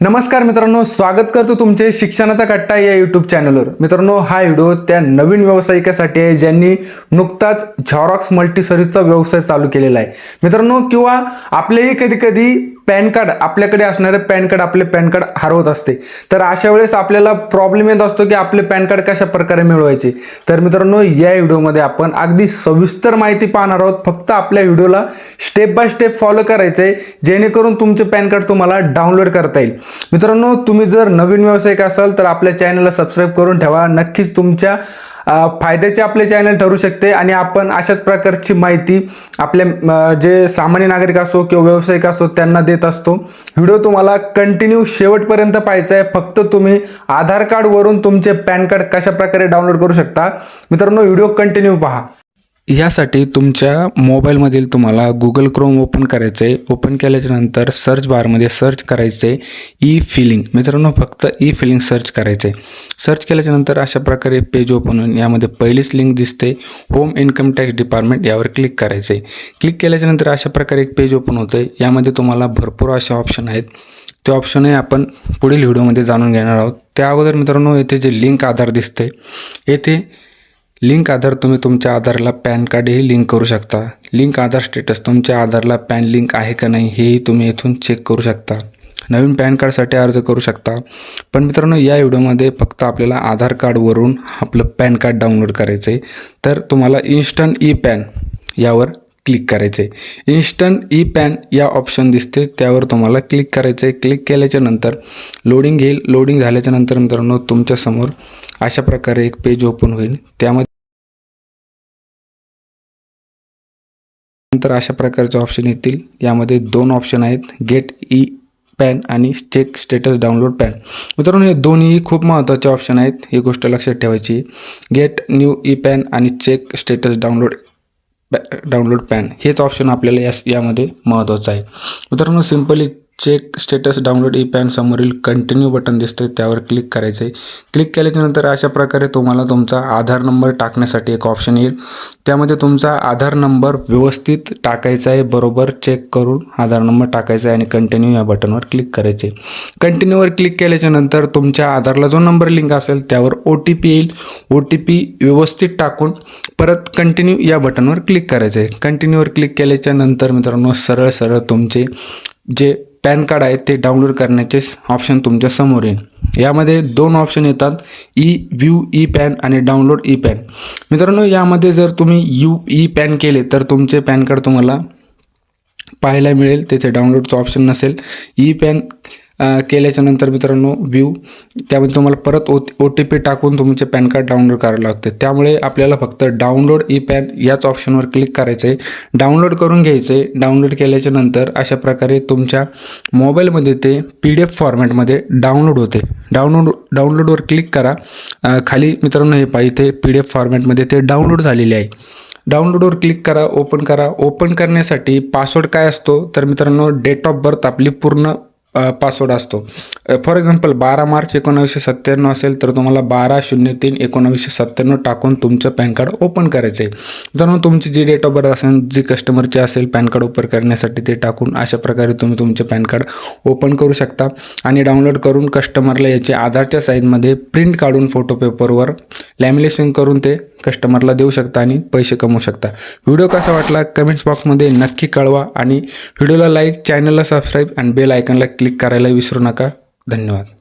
नमस्कार मित्रांनो स्वागत करतो तुमचे शिक्षणाचा कट्टा या यूट्यूब चॅनलवर मित्रांनो हा व्हिडिओ त्या नवीन व्यावसायिकासाठी आहे ज्यांनी नुकताच झॉरॉक्स मल्टी सर्व्हिसचा व्यवसाय चालू केलेला आहे. मित्रांनो किंवा आपलेही कधी कधी पॅन कार्ड आपल्याकडे असणारे पॅन कार्ड आपले पॅन कार्ड हरवत असते. तर अशा वेळेस आपल्याला प्रॉब्लेम येत असतो की आपले पॅन कार्ड कशा प्रकारे मिळवायचे? तर मित्रांनो या व्हिडिओमध्ये आपण अगदी सविस्तर माहिती पाहणार आहोत. फक्त आपल्या व्हिडिओला स्टेप बाय स्टेप फॉलो करायचं आहे जेणेकरून तुमचे पॅन कार्ड तुम्हाला डाउनलोड करता येईल. मित्रांनो तुम्ही जर नवीन व्यावसायिक असाल तर आपल्या चॅनलला सबस्क्राईब करून ठेवा. नक्कीच तुमच्या फायद्याचे आपले चॅनल ठरू शकते आणि आपण अशाच प्रकारची माहिती आपल्या जे सामान्य नागरिक असो किंवा व्यावसायिक असो त्यांना देत असतो. व्हिडिओ तुम्हाला कंटिन्यू शेवटपर्यंत पाहायचा आहे. फक्त तुम्ही आधार कार्डवरून तुमचे पॅन कार्ड कशा प्रकारे डाउनलोड करू शकता. मित्रांनो व्हिडिओ कंटिन्यू पहा. यासाठी तुमच्या मोबाईलमधील तुम्हाला गुगल क्रोम ओपन करायचं आहे ओपन केल्याच्यानंतर सर्च बारमध्ये सर्च करायचं आहे ई फिलिंग मित्रांनो फक्त ई फिलिंग सर्च करायचं आहे सर्च केल्याच्यानंतर अशा प्रकारे पेज ओपन होऊन यामध्ये पहिलीच लिंक दिसते. होम इन्कम टॅक्स डिपार्टमेंट यावर क्लिक करायचं आहे क्लिक केल्याच्यानंतर अशा प्रकारे एक पेज ओपन होतं आहे यामध्ये तुम्हाला भरपूर असे ऑप्शन आहेत. ते ऑप्शनही आपण पुढील व्हिडिओमध्ये जाणून घेणार आहोत. त्या अगोदर मित्रांनो येथे जे लिंक आधार दिसते येथे लिंक आधार तुम्ही तुमच्या आधारला पॅन कार्डही लिंक करू शकता. लिंक आधार स्टेटस तुमच्या आधारला पॅन लिंक आहे का नाही हेही तुम्ही इथून चेक करू शकता. नवीन पॅन कार्डसाठी अर्ज करू शकता. पण मित्रांनो या व्हिडिओमध्ये फक्त आपल्याला आधार कार्डवरून आपलं पॅन कार्ड डाउनलोड करायचं आहे तर तुम्हाला इन्स्टंट ई पॅन यावर क्लिक करायचं. आहे इन्स्टंट ई पॅन या ऑप्शन दिसते त्यावर तुम्हाला क्लिक करायचं आहे क्लिक केल्याच्यानंतर लोडिंग घेईल. लोडिंग झाल्याच्यानंतर मित्रांनो तुमच्यासमोर अशा प्रकारे एक पेज ओपन होईल. त्यामध्ये नंतर अशा प्रकारचे ऑप्शन येतील. यामध्ये दोन ऑप्शन आहेत. गेट ई पॅन आणि चेक स्टेटस डाउनलोड पॅन मित्रांनो हे दोन्ही खूप महत्त्वाचे ऑप्शन आहेत. ही गोष्ट लक्षात ठेवायची. गेट न्यू ई पॅन आणि check status download download PAN हेच ऑप्शन आपल्याला यास यामध्ये महत्त्वाचं आहे. मित्रांनो simply check status download e PAN समोरील कंटिन्यू बटन दिसतं त्यावर क्लिक करायचं आहे क्लिक केल्याच्यानंतर अशा प्रकारे तुम्हाला तुमचा आधार नंबर टाकण्यासाठी एक ऑप्शन येईल. त्यामध्ये तुमचा आधार नंबर व्यवस्थित टाकायचा आहे बरोबर चेक करून आधार नंबर टाकायचा आहे आणि कंटिन्यू या बटनवर क्लिक करायचे कंटिन्यूवर क्लिक केल्याच्यानंतर तुमच्या आधारला जो नंबर लिंक असेल त्यावर ओ टी पी येईल. ओ टी पी व्यवस्थित टाकून परत कंटिन्यू या बटनवर क्लिक करायचं आहे कंटिन्यूवर क्लिक केल्याच्यानंतर मित्रांनो सरळ सरळ तुमचे जे पॅन कार्ड आहे ते डाउनलोड करण्याचे ऑप्शन तुमच्यासमोर येईल. यामध्ये दोन ऑप्शन येतात ई व्यू ई पॅन आणि डाउनलोड ई पॅन. मित्रांनो यामध्ये जर तुम्ही यू ई पॅन केले तर तुमचे पॅन कार्ड तुम्हाला पाहायला मिळेल. तेथे डाउनलोडचं ऑप्शन नसेल. ई पॅन केल्याच्यानंतर मित्रांनो व्ह्यू त्यामध्ये तुम्हाला परत ओ ओ टी पी टाकून तुमचे पॅन कार्ड डाउनलोड करावं लागते. त्यामुळे आपल्याला फक्त डाउनलोड ई पॅन याच ऑप्शनवर क्लिक करायचं आहे डाउनलोड करून घ्यायचं आहे डाउनलोड केल्याच्यानंतर अशा प्रकारे तुमच्या मोबाईलमध्ये ते पी डी एफ फॉर्मॅटमध्ये डाउनलोड होते डाउनलोड डाउनलोडवर क्लिक करा. खाली मित्रांनो हे पाहिजे पी डी एफ फॉर्मॅटमध्ये ते डाउनलोड झालेले आहे. डाउनलोडवर क्लिक करा ओपन करा. ओपन करण्यासाठी पासवर्ड काय असतो? तर मित्रांनो डेट ऑफ बर्थ आपली पूर्ण पासवर्ड असतो. फॉर एक्झाम्पल बारा मार्च एकोणावीसशे सत्त्याण्णव असेल तर तुम्हाला बारा शून्य तीन एकोणावीसशे सत्त्याण्णव टाकून तुमचं पॅन कार्ड ओपन करायचं आहे जर तुमची जी डेट ऑफ बर्थ असेल जी कस्टमरची असेल पॅन कार्ड ओपन करण्यासाठी ते टाकून अशा प्रकारे तुम्ही तुमचे पॅन कार्ड ओपन करू शकता आणि डाउनलोड करून कस्टमरला याचे आधारच्या साईजमध्ये प्रिंट काढून फोटो पेपरवर लॅमिनेशन करून ते कस्टमरला देऊ शकता आणि पैसे कमवू शकता. व्हिडिओ कसा वाटला? कमेंट्स बॉक्समध्ये नक्की कळवा आणि व्हिडिओला लाईक चॅनलला सबस्क्राईब आणि बेल आयकनला क्लिक करायला विसरू नका. धन्यवाद.